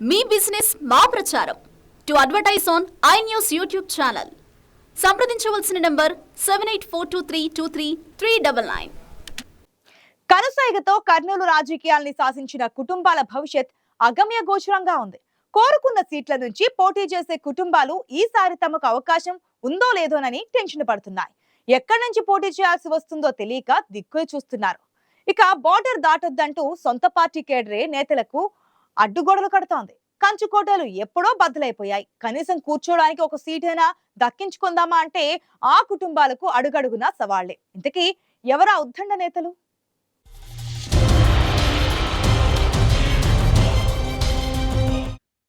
మీ business మా ప్రచారం. To advertise on I news YouTube channel. సంప్రదించవలసిన number seven eight four two three two three three double nine. కనుసైగతో Kurnool రాజకీయాల్ని శాసించిన కుటుంబాల భవిష్యత్ అగమ్య గోచరంగా ఉంది. కోరుకున్న సీట్ల నుంచి పోటీ చేసే కుటుంబాలు ఈసారి తమకు అవకాశం ఉందో లేదోనని టెన్షన్ పడుతున్నాయి. ఎక్కడి నుంచి పోటీ చేయాల్సి వస్తుందో తెలియక దిక్కులు చూస్తున్నారు. ఇక బార్డర్ దాటొద్దంటూ సొంత పార్టీ కేడరే నేతలకు అడ్డుగోడలు కడుతోంది. కంచుకోటలు ఎప్పుడో బద్దలైపోయాయి. కనీసం కూర్చోడానికి ఒక సీటైనా దక్కించుకుందామా అంటే ఆ కుటుంబాలకు అడుగడుగునా సవాళ్ళే ఇంతకీ ఎవరా ఉద్దండ నేతలు?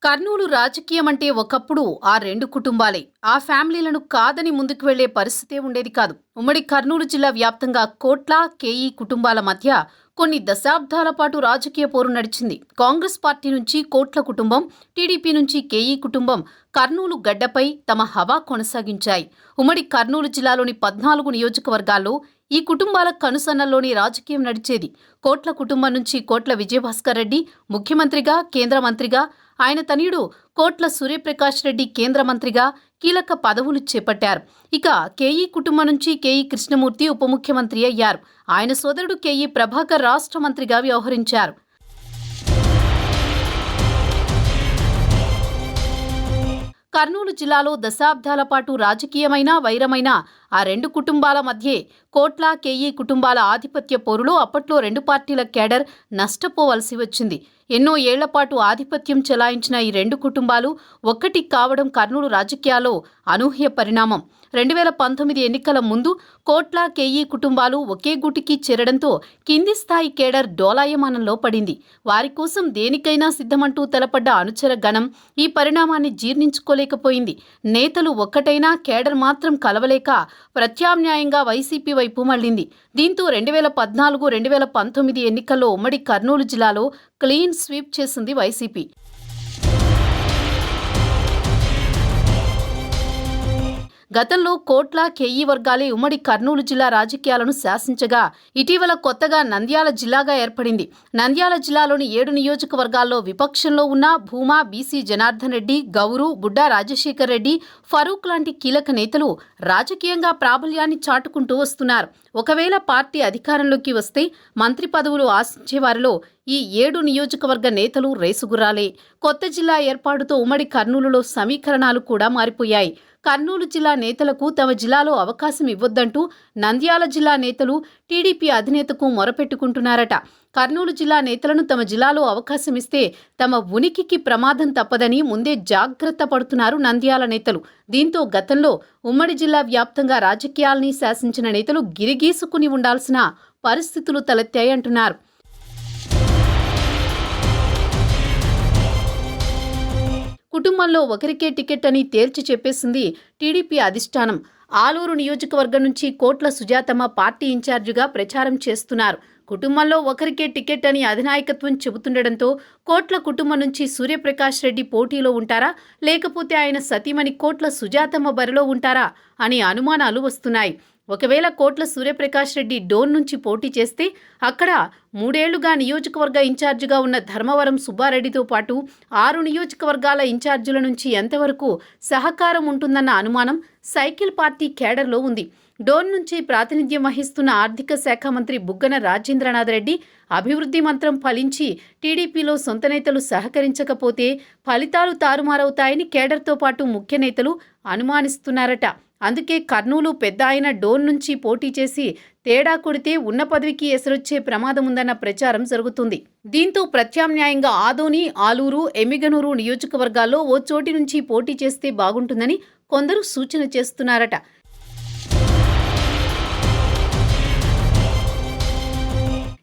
కర్నూలు రాజకీయం అంటే ఒకప్పుడు ఆ రెండు కుటుంబాలే. ఆ ఫ్యామిలీలను కాదని ముందుకు వెళ్ళే పరిస్థితే ఉండేది కాదు. ఉమ్మడి కర్నూలు జిల్లా వ్యాప్తంగా కోట్ల కేఈ కుటుంబాల మధ్య కొన్ని దశాబ్దాల పాటు రాజకీయ పోరు నడిచింది. కాంగ్రెస్ పార్టీ నుంచి కోట్ల కుటుంబం టీడీపీ నుంచి కేఈ కుటుంబం కర్నూలు గడ్డపై తమ హవా కొనసాగించాయి. ఉమ్మడి కర్నూలు జిల్లాలోని పద్నాలుగు నియోజకవర్గాల్లో ఈ కుటుంబాల కనుసన్నల్లోని రాజకీయం నడిచేది. కోట్ల కుటుంబం నుంచి కోట్ల విజయభాస్కర్ రెడ్డి ముఖ్యమంత్రిగా కేంద్ర మంత్రిగా ఆయన తనయుడు కోట్ల సూర్యప్రకాష్ రెడ్డి కేంద్ర మంత్రిగా కీలక పదవులు చేపట్టారు. ఇక కేఈ కుటుంబం నుంచి కేఈ కృష్ణమూర్తి ఉప ముఖ్యమంత్రి అయ్యారు. ఆయన సోదరుడు కేఈ ప్రభాకర్ రాష్ట్ర మంత్రిగా వ్యవహరించారు. కర్నూలు జిల్లాలో దశాబ్దాల పాటు రాజకీయమైన వైరమైన ఆ రెండు కుటుంబాల మధ్యే కోట్ల కేయి కుటుంబాల ఆధిపత్య పోరులో అప్పట్లో రెండు పార్టీల కేడర్ నష్టపోవలసి వచ్చింది. ఎన్నో ఏళ్ళపాటు ఆధిపత్యం చెలాయించిన ఈ రెండు కుటుంబాలు ఒక్కటి కావడం కర్నూలు రాజకీయాల్లో అనూహ్య పరిణామం. రెండు వేల పంతొమ్మిది ఎన్నికల ముందు కోట్ల కేఈ కుటుంబాలు ఒకే గుటికి చేరడంతో కింది స్థాయి కేడర్ డోలాయమానంలో పడింది. వారి కోసం దేనికైనా సిద్ధమంటూ తెలపడ్డ అనుచర గణం ఈ పరిణామాన్ని జీర్ణించుకోలేకపోయింది. నేతలు ఒక్కటైనా కేడర్ మాత్రం కలవలేక ప్రత్యామ్నాయంగా వైసీపీ వైపు మళ్ళింది దీంతో రెండు వేల పద్నాలుగు రెండు వేల పంతొమ్మిది ఎన్నికల్లో ఉమ్మడి కర్నూలు జిల్లాలో క్లీన్ స్వీప్ చేసింది వైసీపీ. గతంలో కోట్ల కేఈ వర్గాలే ఉమ్మడి కర్నూలు జిల్లా రాజకీయాలను శాసించగా ఇటీవల కొత్తగా నంద్యాల జిల్లాగా ఏర్పడింది. నంద్యాల జిల్లాలోని ఏడు నియోజకవర్గాల్లో విపక్షంలో ఉన్న భూమా బీసీ జనార్దన్ రెడ్డి గౌరు బుడ్డా రాజశేఖర్ రెడ్డి ఫరూక్ లాంటి కీలక నేతలు రాజకీయంగా ప్రాబల్యాన్ని చాటుకుంటూ వస్తున్నారు. ఒకవేళ పార్టీ అధికారంలోకి వస్తే మంత్రి పదవులు ఆశించే వారిలో ఈ ఏడు నియోజకవర్గ నేతలు రేసుగురాలే కొత్త జిల్లా ఏర్పాటుతో ఉమ్మడి కర్నూలులో సమీకరణాలు కూడా మారిపోయాయి. కర్నూలు జిల్లా నేతలకు తమ జిల్లాలో అవకాశం ఇవ్వొద్దంటూ నంద్యాల జిల్లా నేతలు టీడీపీ అధినేతకు మొరపెట్టుకుంటున్నారట. కర్నూలు జిల్లా నేతలను తమ జిల్లాలో అవకాశం ఇస్తే తమ ఉనికికి ప్రమాదం తప్పదని ముందే జాగ్రత్త పడుతున్నారు నంద్యాల నేతలు. దీంతో గతంలో ఉమ్మడి జిల్లా వ్యాప్తంగా రాజకీయాల్ని శాసించిన నేతలు గిరిగీసుకుని ఉండాల్సిన పరిస్థితులు తలెత్తాయంటున్నారు కుటుంబంలో ఒకరికే టికెట్ అని తేల్చి చెప్పేసింది టీడీపీ అధిష్టానం. ఆలూరు నియోజకవర్గం నుంచి కోట్ల సుజాతమ్మ పార్టీ ఇన్ఛార్జిగా ప్రచారం చేస్తున్నారు. కుటుంబంలో ఒకరికే టికెట్ అని అధినాయకత్వం చెబుతుండటంతో కోట్ల కుటుంబం నుంచి సూర్యప్రకాష్ రెడ్డి పోటీలో ఉంటారా? లేకపోతే ఆయన సతీమణి కోట్ల సుజాతమ్మ బరిలో ఉంటారా? అనే అనుమానాలు వస్తున్నాయి. ఒకవేళ కోట్ల సూర్యప్రకాష్ రెడ్డి డోన్ నుంచి పోటీ చేస్తే అక్కడ మూడేళ్ళుగా నియోజకవర్గ ఇన్ఛార్జిగా ఉన్న ధర్మవరం సుబ్బారెడ్డితో పాటు ఆరు నియోజకవర్గాల ఇన్ఛార్జీల నుంచి ఎంతవరకు సహకారం ఉంటుందన్న అనుమానం సైకిల్ పార్టీ కేడర్లో ఉంది. డోన్ నుంచి ప్రాతినిధ్యం వహిస్తున్న ఆర్థిక శాఖ మంత్రి బుగ్గన రాజేంద్రనాథ్ రెడ్డి అభివృద్ధి మంత్రం ఫలించి టీడీపీలో సొంత నేతలు సహకరించకపోతే ఫలితాలు తారుమారవుతాయని కేడర్తో పాటు ముఖ్య నేతలు అనుమానిస్తున్నారట. అందుకే కర్నూలు పెద్ద ఆయన డోన్ నుంచి పోటీ చేసి తేడా కొడితే ఉన్న పదవికి ఎసరొచ్చే ప్రమాదం ఉందన్న ప్రచారం జరుగుతుంది. దీంతో ప్రత్యామ్నాయంగా ఆదోని ఆలూరు ఎమ్మిగనూరు నియోజకవర్గాల్లో ఓ చోటి నుంచి పోటీ చేస్తే బాగుంటుందని కొందరు సూచన చేస్తున్నారట.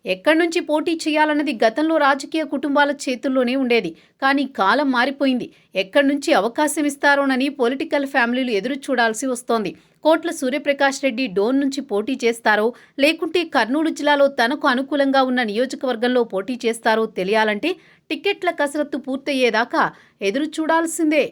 ఎక్కడి నుంచి పోటీ చేయాలన్నది గతంలో రాజకీయ కుటుంబాల చేతుల్లోనే ఉండేది. కానీ కాలం మారిపోయింది. ఎక్కడి నుంచి అవకాశం ఇస్తారోనని పొలిటికల్ ఫ్యామిలీలు ఎదురు చూడాల్సి వస్తోంది. కోట్ల సూర్యప్రకాష్ రెడ్డి డోన్ నుంచి పోటీ చేస్తారో లేకుంటే కర్నూలు జిల్లాలో తనకు అనుకూలంగా ఉన్న నియోజకవర్గంలో పోటీ చేస్తారో తెలియాలంటే టికెట్ల కసరత్తు పూర్తయ్యేదాకా ఎదురు చూడాల్సిందే.